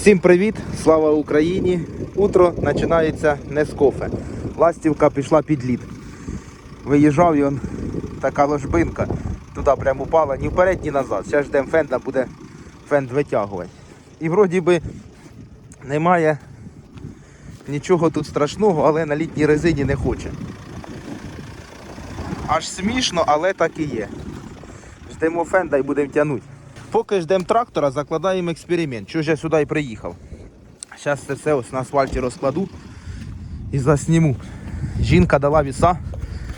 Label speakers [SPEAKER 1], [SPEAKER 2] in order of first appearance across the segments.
[SPEAKER 1] Всім привіт! Слава Україні! Утро починається не з кофе. Ластівка пішла під лід. Виїжджав і он така ложбинка. Туди прямо упала ні вперед, ні назад. Зараз ждемо фенда, буде фенд витягувати. І вроді би немає нічого тут страшного, але на літній резині не хоче. Аж смішно, але так і є. Ждемо фенда і будемо тягнути. Поки ждемо трактора, закладаємо експеримент. Чого ж я сюди і приїхав? Зараз це все ось на асфальті розкладу і засніму. Жінка дала віса,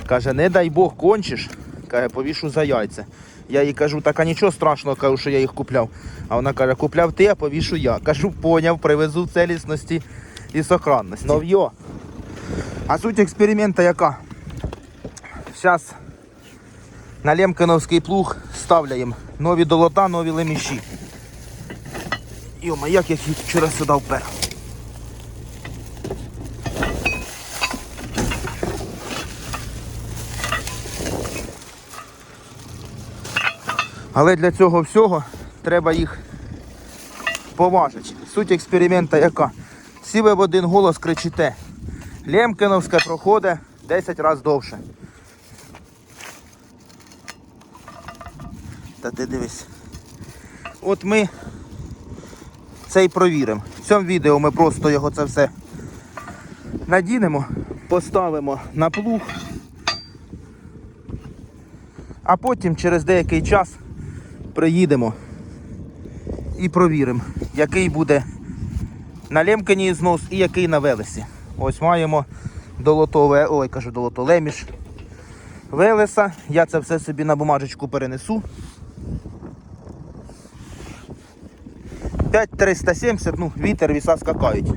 [SPEAKER 1] каже, не дай Бог кончиш, каже, повішу за яйця. Я їй кажу, так а нічого страшного, кажу, що я їх купляв. А вона каже, купляв ти, а повішу я. Кажу, поняв, привезу в целісності і сохранності. Нов'йо. А суть експеримента яка? Зараз на Лемкиновський плуг ставляємо нові долота, нові леміші. Йома, як я їх вчора сюди впер. Але для цього всього треба їх поважити. Суть експеримента яка? Всі ви в один голос кричите. Лемкиновська проходить 10 разів довше. Та ти дивись. От ми це і провіримо. В цьому відео ми просто його це все надінемо, поставимо на плуг, а потім через деякий час приїдемо і провіримо, який буде на лемкані знос і який на велесі. Ось маємо долотове, ой, кажу долото леміш велеса. Я це все собі на бумажечку перенесу. 5370, ну, вітер, віса скакають.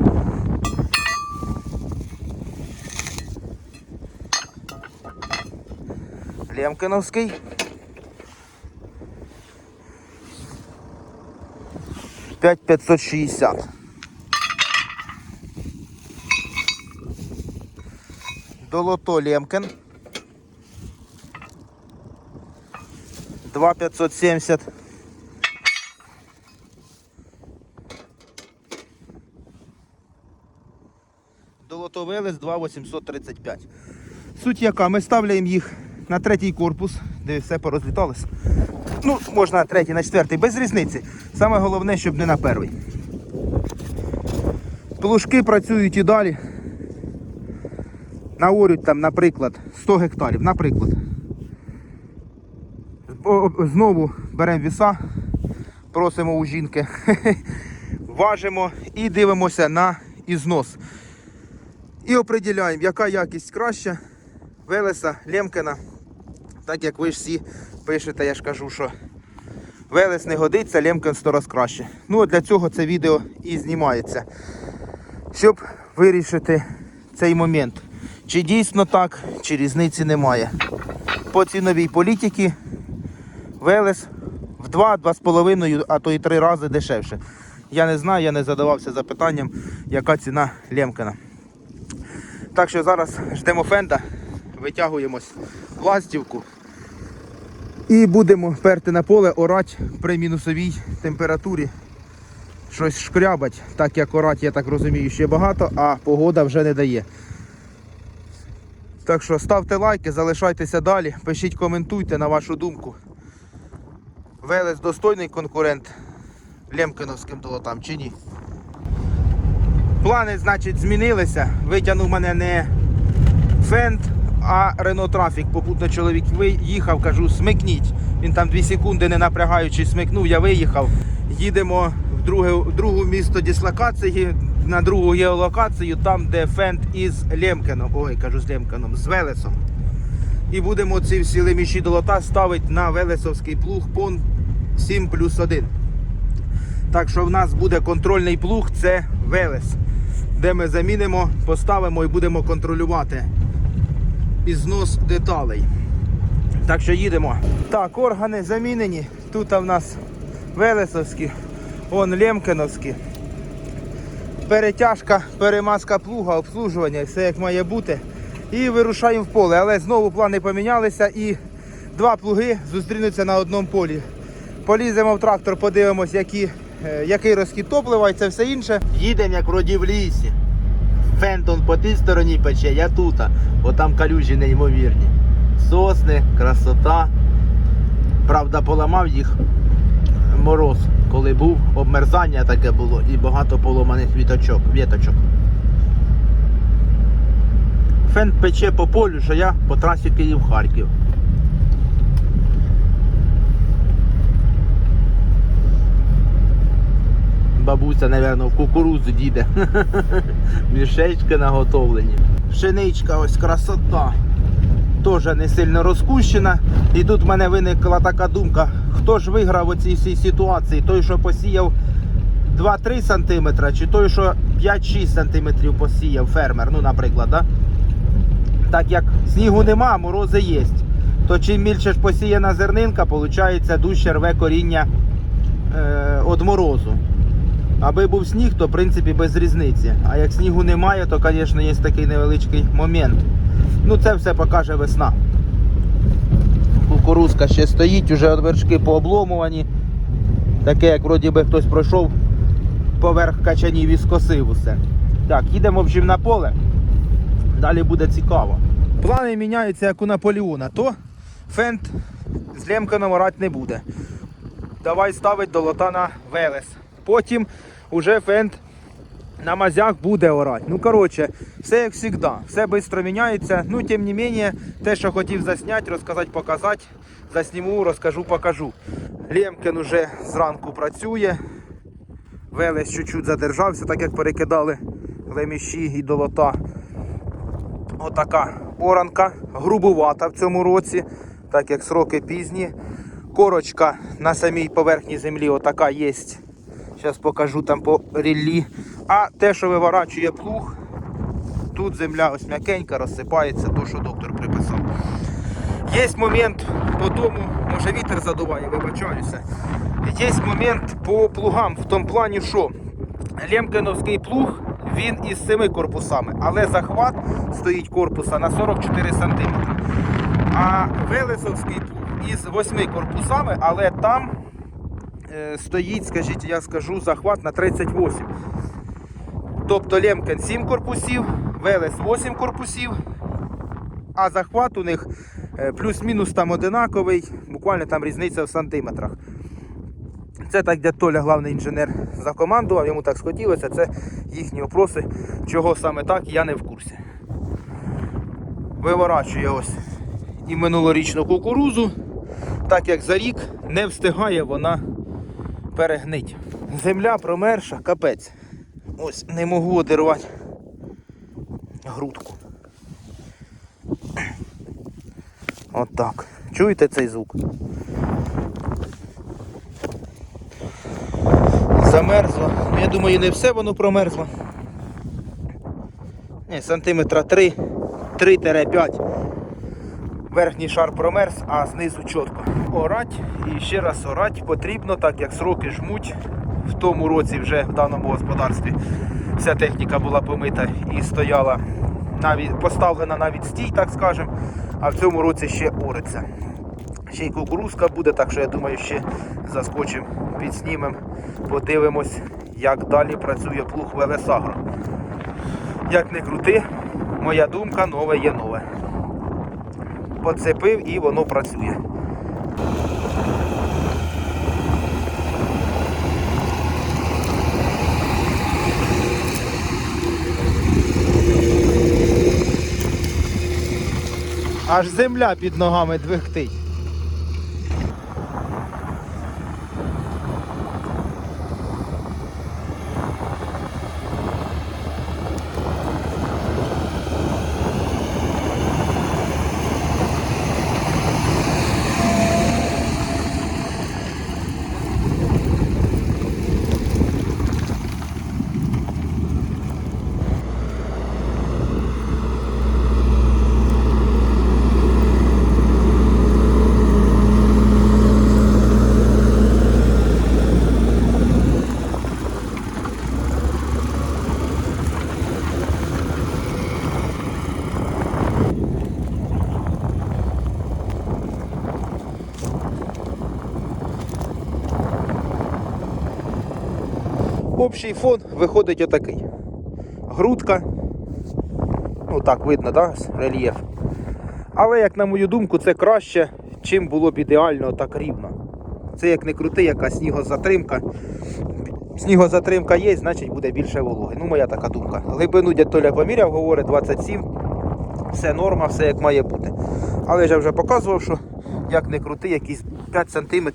[SPEAKER 1] Лемкиновський. П'ять п'ятсот шістдесят. Долото Лемкин. Два п'ятсот сімдесят. Долотовелес 2,835. Суть яка, ми ставляємо їх на третій корпус, де все порозліталося. Ну, можна на третій, на четвертий, без різниці. Саме головне, щоб не на перший. Плужки працюють і далі. Наорють там, наприклад, 100 гектарів, наприклад. Знову беремо віса, просимо у жінки, важимо і дивимося на ізнос. І определяємо, яка якість краща. Велеса, Лемкина. Так як ви ж всі пишете, я ж кажу, що Велес не годиться, Лемкин 100 раз краще. Ну от для цього це відео і знімається. Щоб вирішити цей момент. Чи дійсно так, чи різниці немає. По ціновій політиці Велес в 2-2,5, а то і 3 рази дешевше. Я не знаю, я не задавався запитанням, яка ціна Лемкина. Так що зараз ждемо фенда, витягуємось в ластівку і будемо перти на поле, орати при мінусовій температурі. Щось шкрябать, так як орать, я так розумію, ще багато, а погода вже не дає. Так що ставте лайки, залишайтеся далі, пишіть, коментуйте на вашу думку. Велес достойний конкурент Лемкиновським долотам чи ні? Плани, значить, змінилися. Витягнув мене не фенд, а Рено Трафік. Попутно чоловік виїхав, кажу, смикніть. Він там 2 секунди не напрягаючи смикнув, я виїхав. Їдемо в друге, в другу місто дислокації, на другу геолокацію, там, де фенд із Лемкином. Ой, кажу з Лемкином, з Велесом. І будемо ці всі леміші долота ставити на Велесовський плуг пон 7 плюс 1. Так що в нас буде контрольний плуг, це Велес, де ми замінимо, поставимо і будемо контролювати ізнос деталей. Так що їдемо. Так, органи замінені. Тут в нас Велесовські, он Лемкиновські. Перетяжка, перемазка плуга, обслужування, все як має бути. І вирушаємо в поле. Але знову плани помінялися і два плуги зустрінуться на одному полі. Поліземо в трактор, подивимось, які який розхід топлива і це все інше. Їдемо як вроді в лісі. Фентон по тій стороні пече, я тут. Бо там калюжі неймовірні. Сосни, красота. Правда, поламав їх мороз, коли був, обмерзання таке було і багато поломаних віточок, віточок. Фен пече по полю, що я по трасі Київ-Харків. Бабуся, напевно, в кукурудзу діде. Мішечки наготовлені. Пшеничка, ось красота. Теж не сильно розкущена. І тут в мене виникла така думка, хто ж виграв у цій всій ситуації? Той, що посіяв 2-3 см, чи той, що 5-6 см посіяв фермер, ну, наприклад, да? так як снігу нема, морози є. То чим більше ж посіяна зернинка, виходить, дужче рве коріння е, від морозу. Аби був сніг, то в принципі без різниці. А як снігу немає, то, звісно, є такий невеличкий момент. Ну це все покаже весна. Кукурузка ще стоїть, уже вершки пообломувані. Таке, як вроді би хтось пройшов поверх качанів і скосив усе. Так, їдемо в общем, на поле. Далі буде цікаво. Плани міняються як у Наполеона, то фент з Лемканом орати не буде. Давай ставить до лота на Велес. Потім уже фент на мазях буде орати. Ну, коротше, все як завжди, все швидко міняється. Ну, тим не менше, те, що хотів засняти, розказати, показати, засніму, розкажу, покажу. Лемкин уже зранку працює. Велес чуть-чуть задержався, так як перекидали леміші і долота. Отака оранка, грубувата в цьому році, так як сроки пізні. Корочка на самій поверхні землі отака є. Зараз покажу там по ріллі. А те, що виворачує плуг, тут земля ось м'якенька, розсипається, то, що доктор приписав. Є момент по тому, може вітер задуває, вибачаюся. Є момент по плугам в тому плані, що Лемкиновський плуг він із семи корпусами, але захват стоїть корпуса на 44 см. А Велесовський плуг із восьми корпусами, але там стоїть, скажіть, я скажу, захват на 38. Тобто Лемкен 7 корпусів, Велес 8 корпусів, а захват у них е, плюс-мінус там одинаковий, буквально там різниця в сантиметрах. Це так дядь Толя, головний інженер, закомандував, йому так схотілося, це їхні опроси. Чого саме так, я не в курсі. Виворачує ось і минулорічну кукурузу, так як за рік не встигає вона перегнить. Земля промерша, капець. Ось не можу одірвати грудку. Отак. Чуєте цей звук? Замерзло. Я думаю, не все воно промерзло. Ні, сантиметра 3, 3-5. Верхній шар промерз, а знизу чітко. Орать і ще раз орать потрібно, так як сроки жмуть. В тому році вже в даному господарстві вся техніка була помита і стояла навіть поставлена на відстій, так скажемо. А в цьому році ще ориться. Ще й кукурузка буде, так що я думаю, ще заскочимо, підснімемо, подивимось, як далі працює плуг Велесагро. Як не крути, моя думка, нове є нове. Поцепив і воно працює. Аж земля під ногами двигтить. Общий фон виходить отакий. Грудка. Ну так видно, да? рельєф. Але, як на мою думку, це краще, чим було б ідеально так рівно. Це як не крути, яка снігозатримка. Снігозатримка є, значить буде більше вологи. Ну, моя така думка. Глибину дядь Толя поміряв, говорить 27. Все норма, все як має бути. Але я вже показував, що як не крути, якісь 5 см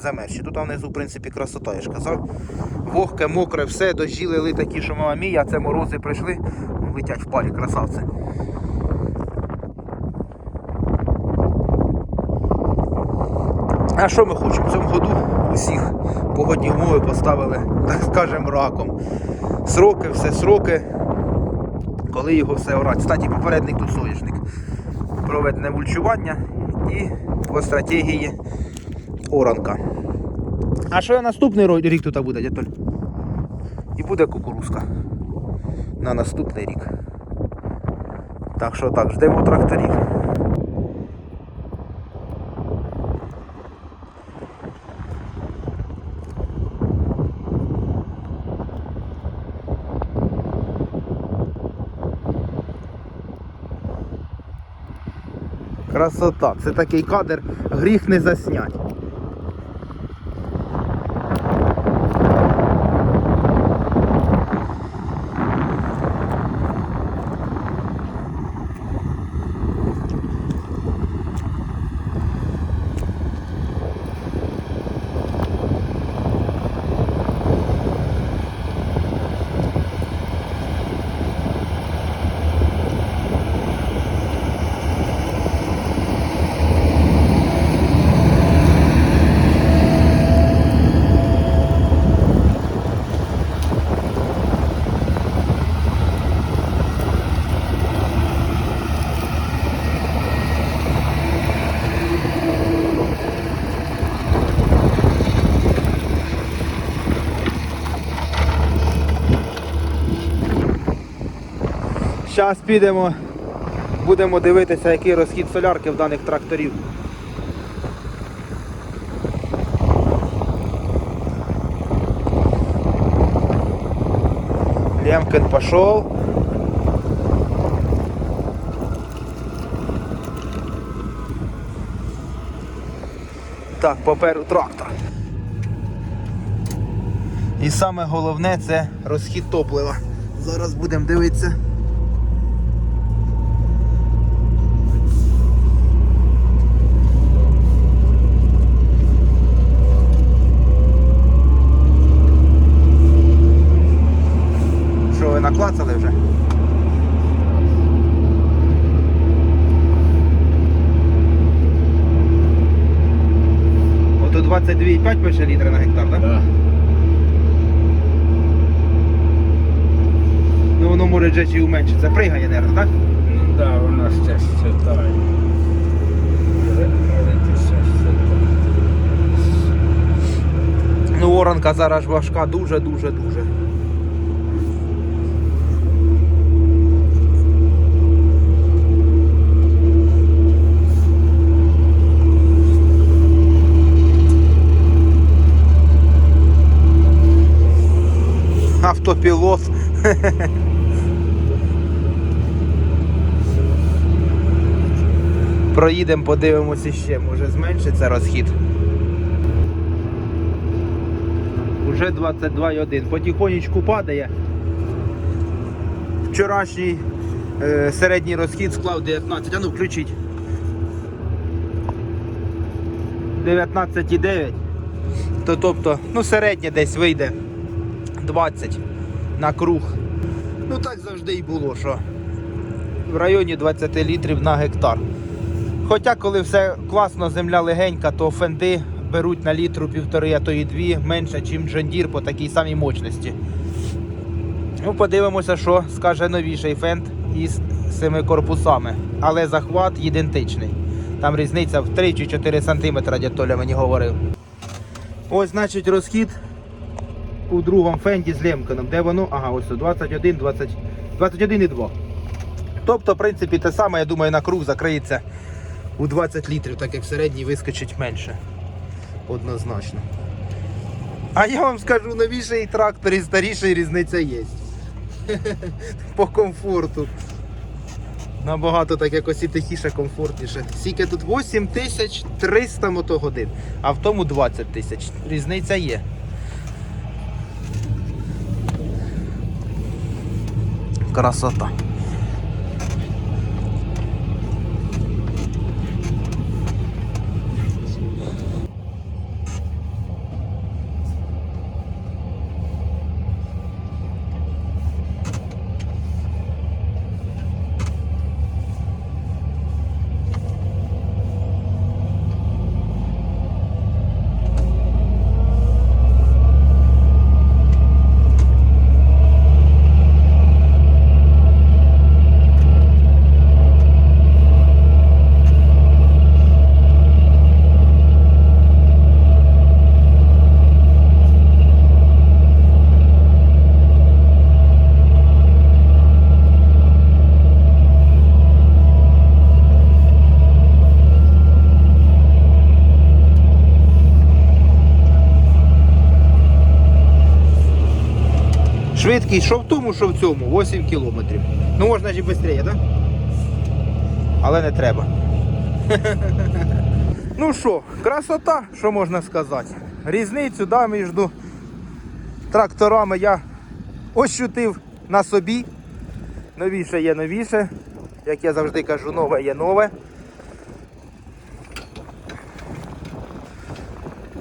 [SPEAKER 1] замерзші. Тут внизу, в принципі, красота, я ж казав. Вогке, мокре, все, дощі лили такі, що мама мія, це морози прийшли, летять в парі, красавці. А що ми хочемо? В цьому году усіх погодні умови поставили, так скажемо, раком. Сроки, все сроки, коли його все орать. Кстати, попередник тут соняшник. Проведене мульчування і по стратегії оранка. А що наступний рік тут буде, дядь І буде кукурузка. На наступний рік. Так що так, ждемо тракторів. Красота. Це такий кадр, гріх не заснять. Зараз підемо, будемо дивитися, який розхід солярки в даних тракторів. Лемкин пошел. Так, попереду трактор. І саме головне це розхід топлива. Зараз будемо дивитися. 2,5 пише літри на гектар, так?
[SPEAKER 2] Да?
[SPEAKER 1] Ну воно може вже чи уменшиться. Пригає, нервно, так?
[SPEAKER 2] Ну так, да, воно ще сідає.
[SPEAKER 1] Ну, оранка зараз важка, дуже. дуже, дуже. Автопілот. Проїдемо, подивимося ще, може зменшиться розхід. Уже 22,1. Потихонечку падає. Вчорашній е, середній розхід склав 19. А ну включіть. 19,9. То тобто, ну середнє десь вийде 20 на круг. Ну так завжди і було, що в районі 20 літрів на гектар. Хоча, коли все класно, земля легенька, то фенди беруть на літру півтори, а то і дві менше, ніж Джондір по такій самій мощності. Ну, подивимося, що скаже новіший фенд із семи корпусами. Але захват ідентичний. Там різниця в 3 чи 4 см, дядь Толя мені говорив. Ось, значить, розхід у другому фенді з Лемконом. Де воно? Ага, ось тут 21, 20, 21,2. Тобто, в принципі, те саме, я думаю, на круг закриється у 20 літрів, так як в середній вискочить менше. Однозначно. А я вам скажу, новіший трактор і старіший різниця є. По комфорту. Набагато так якось і тихіше, комфортніше. Скільки тут 8300 мотогодин, а в тому 20 тисяч. Різниця є. Красота. Швидкість що в тому, що в цьому, 8 кілометрів. Ну можна ж і швидше, так? Але не треба. ну що, красота, що можна сказати. Різницю да, між тракторами я ощутив на собі. Новіше є новіше. Як я завжди кажу, нове є нове.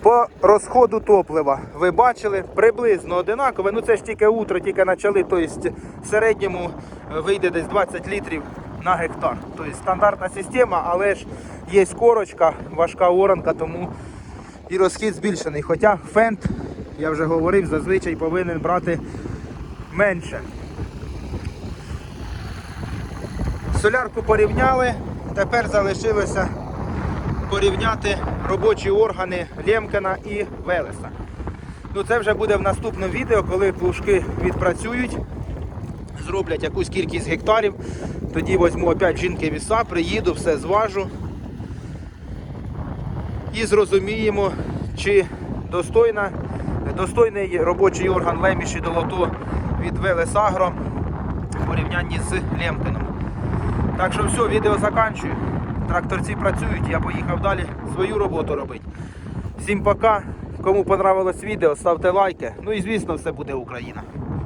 [SPEAKER 1] По розходу топлива ви бачили приблизно одинакове. Ну це ж тільки утро, тільки почали. Тобто в середньому е, вийде десь 20 літрів на гектар. Тобто стандартна система, але ж є корочка, важка оранка, тому і розхід збільшений. Хоча фент, я вже говорив, зазвичай повинен брати менше. Солярку порівняли, тепер залишилося порівняти робочі органи Лємкена і Велеса. Ну це вже буде в наступному відео, коли плужки відпрацюють, зроблять якусь кількість гектарів. Тоді візьму опять жінки віса, приїду, все зважу. І зрозуміємо, чи достойна, достойний робочий орган Леміші Долото від Велесагро в порівнянні з Лємкеном. Так що все, відео заканчую. Тракторці працюють, я поїхав далі свою роботу робити. Всім пока. Кому понравилось відео, ставте лайки. Ну і звісно, все буде Україна.